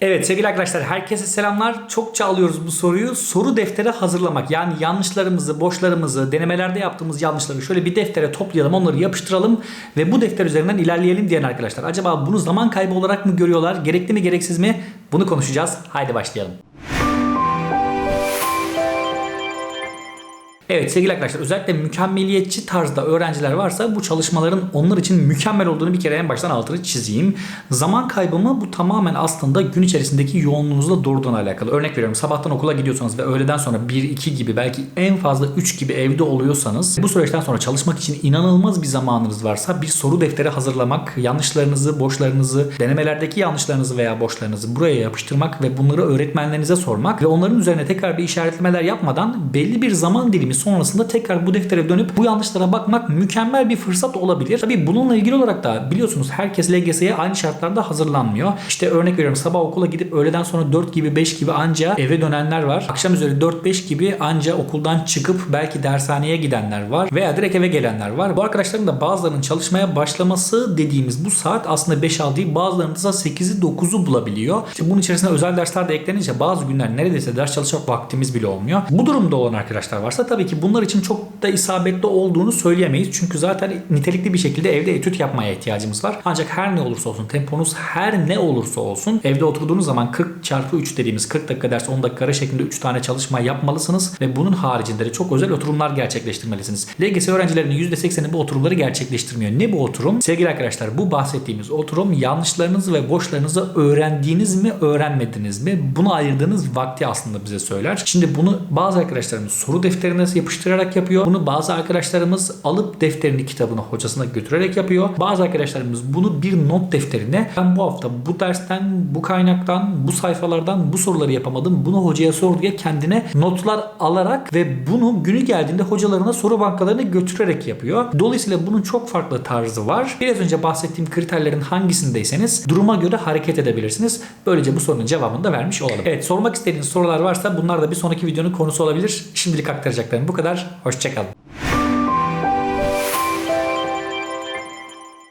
Evet sevgili arkadaşlar herkese selamlar. Çokça alıyoruz bu soruyu. Soru defteri hazırlamak. Yani yanlışlarımızı, boşlarımızı, denemelerde yaptığımız yanlışları şöyle bir deftere toplayalım, onları yapıştıralım ve bu defter üzerinden ilerleyelim diyen arkadaşlar. Acaba bunu zaman kaybı olarak mı görüyorlar? Gerekli mi, gereksiz mi? Bunu konuşacağız. Haydi başlayalım. Evet sevgili arkadaşlar özellikle mükemmeliyetçi tarzda öğrenciler varsa bu çalışmaların onlar için mükemmel olduğunu bir kere en baştan altını çizeyim. Zaman kaybı mı bu tamamen aslında gün içerisindeki yoğunluğunuzla doğrudan alakalı. Örnek veriyorum sabahtan okula gidiyorsanız ve öğleden sonra 1-2 gibi belki en fazla 3 gibi evde oluyorsanız bu süreçten sonra çalışmak için inanılmaz bir zamanınız varsa bir soru defteri hazırlamak, yanlışlarınızı, boşlarınızı, denemelerdeki yanlışlarınızı veya boşlarınızı buraya yapıştırmak ve bunları öğretmenlerinize sormak ve onların üzerine tekrar bir işaretlemeler yapmadan belli bir zaman dilimi sonrasında tekrar bu deftere dönüp bu yanlışlara bakmak mükemmel bir fırsat olabilir. Tabii bununla ilgili olarak da biliyorsunuz herkes LGS'ye aynı şartlarda hazırlanmıyor. İşte örnek veriyorum sabah okula gidip öğleden sonra 4 gibi 5 gibi anca eve dönenler var. Akşam üzeri 4-5 gibi anca okuldan çıkıp belki dershaneye gidenler var veya direkt eve gelenler var. Bu arkadaşların da bazılarının çalışmaya başlaması dediğimiz bu saat aslında 5-6 değil bazılarının da 8'i 9'u bulabiliyor. İşte bunun içerisine özel dersler de eklenince bazı günler neredeyse ders çalışacak vaktimiz bile olmuyor. Bu durumda olan arkadaşlar varsa tabii ki bunlar için çok da isabetli olduğunu söyleyemeyiz. Çünkü zaten nitelikli bir şekilde evde etüt yapmaya ihtiyacımız var. Ancak her ne olursa olsun temponuz her ne olursa olsun evde oturduğunuz zaman 40 çarpı 3 dediğimiz 40 dakika ders 10 dakika ara şeklinde 3 tane çalışma yapmalısınız ve bunun haricinde de çok özel oturumlar gerçekleştirmelisiniz. LGS öğrencilerinin %80'i bu oturumları gerçekleştirmiyor. Ne bu oturum? Sevgili arkadaşlar bu bahsettiğimiz oturum yanlışlarınızı ve boşlarınızı öğrendiğiniz mi öğrenmediniz mi? Bunu ayırdığınız vakti aslında bize söyler. Şimdi bunu bazı arkadaşlarımız soru defterine yapıştırarak yapıyor. Bunu bazı arkadaşlarımız alıp defterini kitabını hocasına götürerek yapıyor. Bazı arkadaşlarımız bunu bir not defterine ben bu hafta bu dersten, bu kaynaktan, bu sayfalardan bu soruları yapamadım. Bunu hocaya sor diye kendine notlar alarak ve bunu günü geldiğinde hocalarına soru bankalarına götürerek yapıyor. Dolayısıyla bunun çok farklı tarzı var. Biraz önce bahsettiğim kriterlerin hangisindeyseniz duruma göre hareket edebilirsiniz. Böylece bu sorunun cevabını da vermiş olalım. Evet sormak istediğiniz sorular varsa bunlar da bir sonraki videonun konusu olabilir. Şimdilik aktaracaklarım bu kadar. Hoşçakalın.